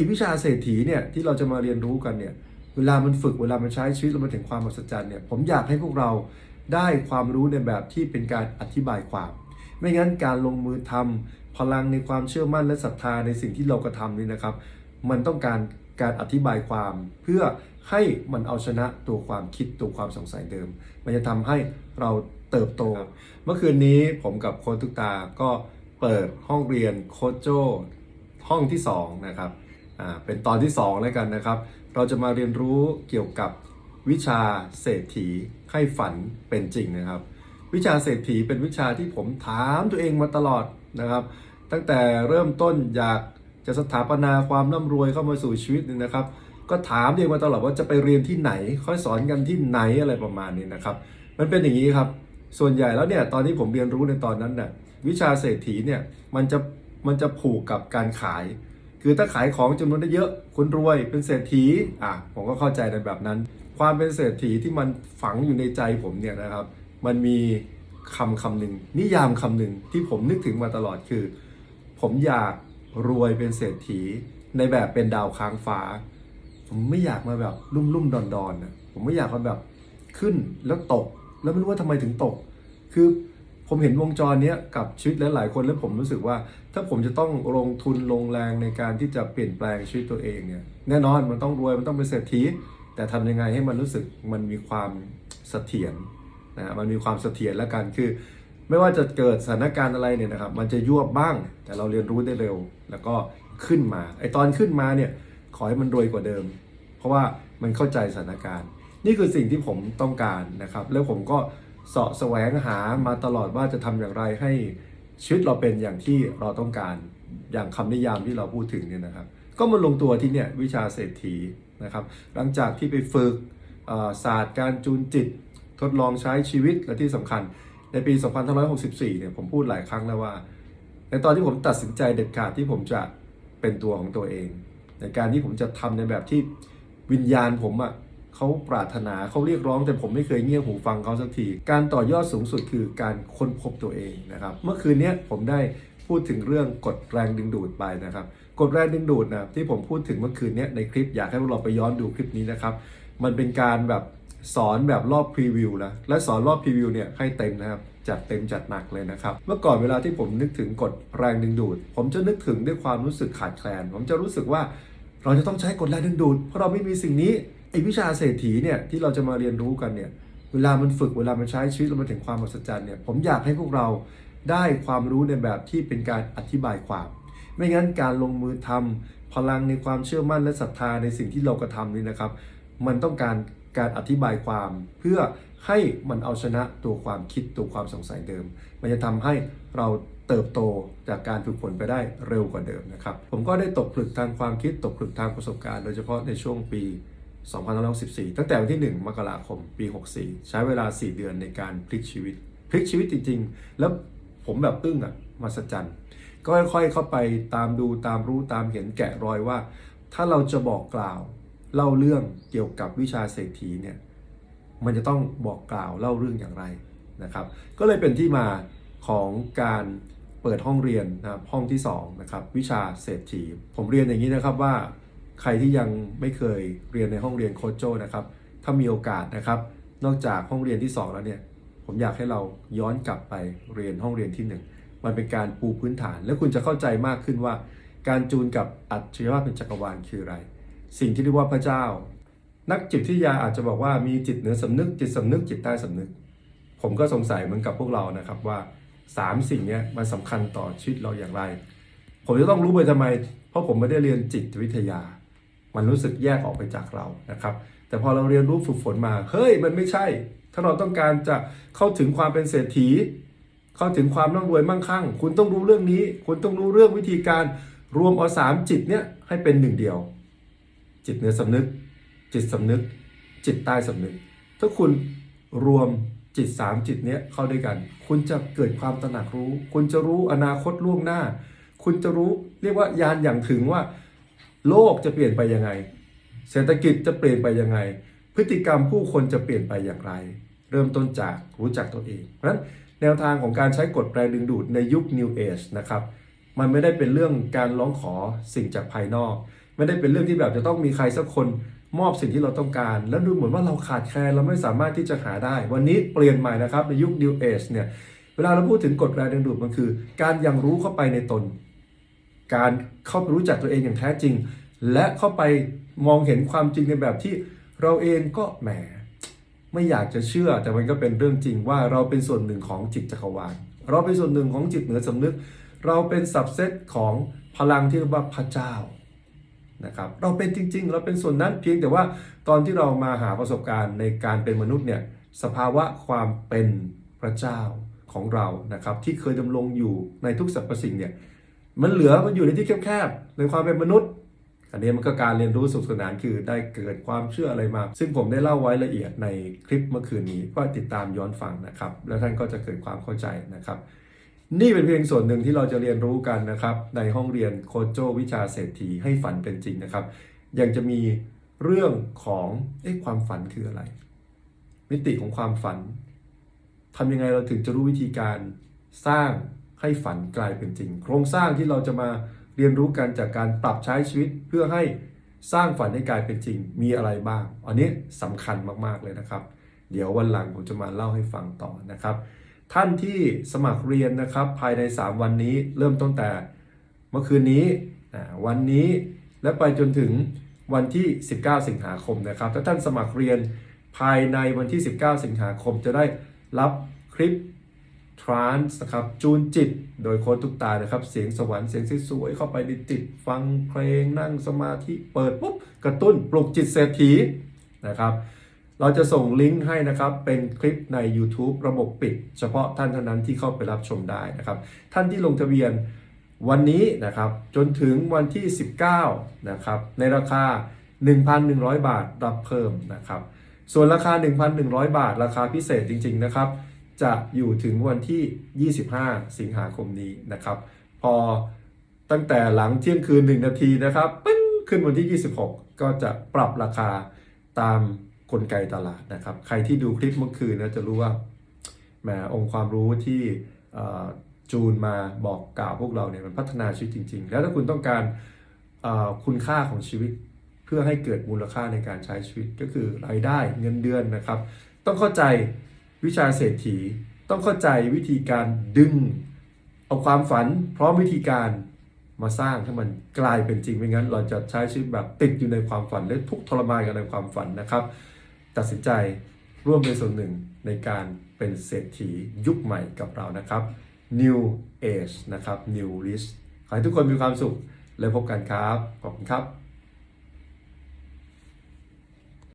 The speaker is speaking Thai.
อ้วิชาเศรษฐีเนี่ยที่เราจะมาเรียนรู้กันเนี่ยเวลามันฝึกเวลามันใช้ชีวิตแล้วมันถึงความมหัศจรรย์เนี่ยผมอยากให้พวกเราได้ความรู้ในแบบที่เป็นการอธิบายความ ไม่งั้นการลงมือทำพลังในความเชื่อมั่นและศรัทธาในสิ่งที่เรากระทำนี่นะครับ มันต้องการการอธิบายความเพื่อให้มันเอาชนะตัวความคิดตัวความสงสัยเดิม มันจะทำให้เราเติบโต เมื่อคืนนี้ผมกับโค้ชทุกตาก็เปิดห้องเรียนโค้ชโจห้องที่2นะครับอ่า เป็นตอนที่2แล้วกันนะครับ เราจะมาเรียนรู้เกี่ยวกับวิชาเศรษฐีให้ฝันเป็นจริงนะครับ วิชาเศรษฐีเป็นวิชาที่ผมถามตัวเองมาตลอดนะครับ ตั้งแต่เริ่มต้นอยากจะสถาปนาความร่ำรวยเข้ามาสู่ชีวิตนี่นะครับ ก็ถามตัวเองมาตลอดว่าจะไปเรียนที่ไหนค่อยสอนกันที่ไหนอะไรประมาณนี้นะครับ มันเป็นอย่างนี้ครับ ส่วนใหญ่แล้วเนี่ยตอนที่ผมเรียนรู้ในตอนนั้นน่ะวิชาเศรษฐีเนี่ยมันจะมันจะผูกกับการขาย คือถ้าขายของจำนวนได้เยอะคุณรวยเป็นเศรษฐีอะผมก็เข้าใจในแบบนั้น ความเป็นเศรษฐีที่มันฝังอยู่ในใจผมเนี่ยนะครับ มันมีคำคำหนึ่งนิยามคำหนึ่งที่ผมนึกถึงมาตลอดคือ ผมอยากรวยเป็นเศรษฐี ในแบบเป็นดาวค้างฟ้า ผมไม่อยากมาแบบลุ่มลุ่มดอนดอนนะผมไม่อยากมาแบบขึ้นแล้วตก แล้วไม่รู้ว่าทำไมถึงตก คือ ผมเห็นวงจรนี้กับชีวิตหลายๆคนแล้วผมรู้สึกว่า ถ้าผมจะต้องลงทุนลงแรงในการที่จะเปลี่ยนแปลงชีวิตตัวเองเนี่ยแน่นอนมันต้องรวยมันต้องเป็นเศรษฐี แต่ทำยังไงให้มันรู้สึกมันมีความเสถียรนะฮะมันมีความเสถียรแล้วกันคือ ไม่ว่าจะเกิดสถานการณ์อะไรเนี่ยนะครับ มันจะยวบบ้าง แต่เราเรียนรู้ได้เร็ว แล้วก็ขึ้นมาไอตอนขึ้นมาเนี่ยขอให้มันรวยกว่าเดิม เพราะว่ามันเข้าใจสถานการณ์ นี่คือสิ่งที่ผมต้องการนะครับ แล้วผมก็ เสาะแสวงหามาตลอดว่าจะทำอย่างไรให้ชีวิตเราเป็นอย่างที่เราต้องการอย่างคำนิยามที่เราพูดถึงเนี่ยนะครับ ก็มาลงตัวที่เนี่ยวิชาเศรษฐีนะครับ หลังจากที่ไปฝึกศาสตร์การจูนจิต ทดลองใช้ชีวิตและที่สำคัญ ในปี 2564 เนี่ยผมพูดหลายครั้งแล้วว่า ในตอนที่ผมตัดสินใจเด็ดขาดที่ผมจะเป็นตัวของตัวเอง ในการที่ผมจะทำในแบบที่วิญญาณผมอะ เขาปรารถนาเขาเรียกร้อง แต่ผมไม่เคยเงี่ยหูฟังเขาสักที การต่อยอดสูงสุดคือการค้นพบตัวเองนะครับ เมื่อคืนนี้ผมได้พูดถึงเรื่องกฎแรงดึงดูดไปนะครับกฎแรงดึงดูดนะที่ผมพูดถึงเมื่อคืนนี้ในคลิปอยากให้พวกเราไปย้อนดูคลิปนี้นะครับ มันเป็นการแบบสอนแบบรอบพรีวิวนะและสอนรอบพรีวิวเนี่ยให้เต็มนะครับจัดเต็มจัดหนักเลยนะครับ เมื่อก่อนเวลาที่ผมนึกถึงกฎแรงดึงดูด ผมจะนึกถึงด้วยความรู้สึกขาดแคลน ผมจะรู้สึกว่าเราจะต้องใช้กฎแรงดึงดูด เพราะเราไม่มีสิ่งนี้ ไอ้วิชาเศรษฐีเนี่ยที่เราจะมาเรียนรู้กันเนี่ยเวลามันฝึกเวลามันใช้ชีวิตแล้วมันถึงความมหัศจรรย์เนี่ยผมอยากให้พวกเราได้ความรู้ในแบบที่เป็นการอธิบายความ ไม่งั้นการลงมือทำพลังในความเชื่อมั่นและศรัทธาในสิ่งที่เรากระทำนี่นะครับ มันต้องการการอธิบายความเพื่อให้มันเอาชนะตัวความคิดตัวความสงสัยเดิม มันจะทำให้เราเติบโตจากการฝึกฝนไปได้เร็วกว่าเดิมนะครับ ผมก็ได้ตกผลึกทางความคิดตกผลึกทางประสบการณ์ โดยเฉพาะในช่วงปี 2564 ตั้งแต่วันที่ 1 มกราคม ปี 64 ใช้เวลา 4 เดือนในการพลิกชีวิต พลิกชีวิตจริง ๆ แล้วผมแบบอึ้งอะมาสจันก็ค่อยๆเข้าไปตามดูตามรู้ตามเห็นแกะรอยว่า ถ้าเราจะบอกกล่าว เล่าเรื่องเกี่ยวกับวิชาเศรษฐีเนี่ยมันจะต้องบอกกล่าวเล่าเรื่องอย่างไรนะครับ ก็เลยเป็นที่มาของการเปิดห้องเรียนนะครับห้องที่2นะครับวิชาเศรษฐี ผมเรียนอย่างนี้นะครับว่า ใครที่ยังไม่เคยเรียนในห้องเรียนโคโจนะครับ ถ้ามีโอกาสนะครับ นอกจากห้องเรียนที่ 2 แล้วเนี่ย ผมอยากให้เราย้อนกลับไปเรียนห้องเรียนที่ 1 มันเป็นการปูพื้นฐาน แล้วคุณจะเข้าใจมากขึ้นว่า การจูนกับอัจฉริยภาพเป็นจักรวาลคืออะไร สิ่งที่เรียกว่าพระเจ้า นักจิตวิทยาอาจจะบอกว่ามีจิตเหนือสำนึกจิตสำนึกจิตใต้สำนึก ผมก็สงสัยเหมือนกับพวกเรานะครับว่าสามสิ่งนี้มันสำคัญต่อชีวิตเราอย่างไร ผมจะต้องรู้ไปทำไม เพราะผมไม่ได้เรียนจิตวิทยา มันรู้สึกแยกออกไปจากเรานะครับ แต่พอเราเรียนรู้ฝึกฝนมา เฮ้ย มันไม่ใช่ ถ้าเราต้องการจะเข้าถึงความเป็นเศรษฐี เข้าถึงความร่ำรวยมั่งคั่ง คุณต้องรู้เรื่องนี้ คุณต้องรู้เรื่องวิธีการรวมเอาสามจิตเนี้ยให้เป็นหนึ่งเดียว จิตเหนือสำนึก จิตสำนึก จิตใต้สำนึก ถ้าคุณรวมจิตสามจิตเนี้ยเข้าด้วยกัน คุณจะเกิดความตระหนักรู้ คุณจะรู้อนาคตล่วงหน้า คุณจะรู้เรียกว่ายานอย่างถึงว่า โลกจะเปลี่ยนไปยังไง เศรษฐกิจจะเปลี่ยนไปยังไง พฤติกรรมผู้คนจะเปลี่ยนไปอย่างไร เริ่มต้นจากรู้จักตัวเอง เพราะฉะนั้นแนวทางของการใช้กฎแรงดึงดูดในยุค New Age นะครับมันไม่ได้เป็นเรื่องการร้องขอสิ่งจากภายนอก ไม่ได้เป็นเรื่องที่แบบจะต้องมีใครสักคนมอบสิ่งที่เราต้องการ แล้วดูเหมือนว่าเราขาดแคลนเราไม่สามารถที่จะหาได้ วันนี้เปลี่ยนใหม่นะครับในยุค New Age เนี่ยเวลาเราพูดถึงกฎแรงดึงดูดมันคือ การยังรู้เข้าไปในตน การเข้าไปรู้จักตัวเองอย่างแท้จริง และเข้าไปมองเห็นความจริงในแบบที่เราเองก็แหมไม่อยากจะเชื่อแต่มันก็เป็นเรื่องจริงว่าเราเป็นส่วนหนึ่งของจิตจักรวาลเราเป็นส่วนหนึ่งของจิตเหนือสำนึก เราเป็นสับเซตของพลังที่เรียกว่าพระเจ้านะครับเราเป็นจริง ๆ เราเป็นส่วนนั้นเพียงแต่ว่าตอนที่เรามาหาประสบการณ์ในการเป็นมนุษย์เนี่ยสภาวะความเป็นพระเจ้าของเรานะครับที่เคยดำรงอยู่ในทุกสรรพสิ่งเนี่ย มันเหลือมันอยู่ในที่แคบๆในความเป็นมนุษย์ อันนี้มันก็การเรียนรู้สนุขสนานคือได้เกิดความเชื่ออะไรมา ซึ่งผมได้เล่าไว้ละเอียดในคลิปเมื่อคืนนี้ก็ติดตามย้อนฟังนะครับ แล้วท่านก็จะเกิดความเข้าใจนะครับ นี่เป็นเพียงส่วนหนึ่งที่เราจะเรียนรู้กันนะครับ ในห้องเรียนโคโจวิชาเศรษฐีให้ฝันเป็นจริงนะครับ ยังจะมีเรื่องของเอ๊ะความฝันคืออะไร มิติของความฝันทำยังไงเราถึงจะรู้วิธีการสร้าง ให้ฝันกลายเป็นจริง โครงสร้างที่เราจะมาเรียนรู้กันจากการปรับใช้ชีวิตเพื่อให้สร้างฝันให้กลายเป็นจริงมีอะไรบ้าง อันนี้สำคัญมากๆเลยนะครับ เดี๋ยววันหลังผมจะมาเล่าให้ฟังต่อนะครับ ท่านที่สมัครเรียนนะครับภายใน 3 วันนี้เริ่มตั้งแต่เมื่อคืนนี้วันนี้และไปจนถึงวันที่ 19 สิงหาคมนะครับถ้าท่านสมัครเรียนภายในวันที่ 19 สิงหาคมจะได้รับคลิป ทรานส์นะครับจูนจิตโดยโค้ดทุกตานะครับ เสียงสวรรค์เสียงสวยๆเข้าไปในจิต ฟังเพลงนั่งสมาธิเปิดปุ๊บกระตุ้นปลุกจิตเศรษฐีนะครับเราจะส่งลิงก์ให้นะครับเป็นคลิปใน YouTube ระบบปิด เฉพาะท่านเท่านั้นที่เข้าไปรับชมได้นะครับ ท่านที่ลงทะเบียนวันนี้นะครับจนถึงวันที่ 19นะครับในราคา 1,100 บาทรับเพิ่มนะครับส่วนราคา 1,100 บาท ราคาพิเศษจริง ๆ นะครับ จะอยู่ถึงวันที่ 25 สิงหาคมนี้นะครับ พอตั้งแต่หลังเที่ยงคืน 1 นาทีนะครับปึ้งขึ้นวันที่ 26 ก็จะปรับราคาตามกลไกตลาดนะครับ ใครที่ดูคลิปเมื่อคืนนะจะรู้ว่าแหมองค์ความรู้ที่จูนมาบอกกล่าวพวกเราเนี่ยมันพัฒนาชีวิตจริง ๆ แล้วถ้าคุณต้องการคุณค่าของชีวิตเพื่อให้เกิดมูลค่าในการใช้ชีวิตก็คือรายได้เงินเดือนนะครับ ต้องเข้าใจ วิชาเศรษฐีต้องเข้าใจวิธีการดึง เอาความฝันพร้อมวิธีการมาสร้างให้มันกลายเป็นจริงไม่งั้น เราจะใช้ชีวิตแบบติดอยู่ในความฝันและทุกทรมานกันในความฝันนะครับ ตัดสินใจร่วมเป็นส่วนหนึ่งในการเป็นเศรษฐียุคใหม่กับเรานะครับ New Age นะครับ New Rich ขอให้ทุกคนมีความสุข และพบกันครับ ขอบคุณครับ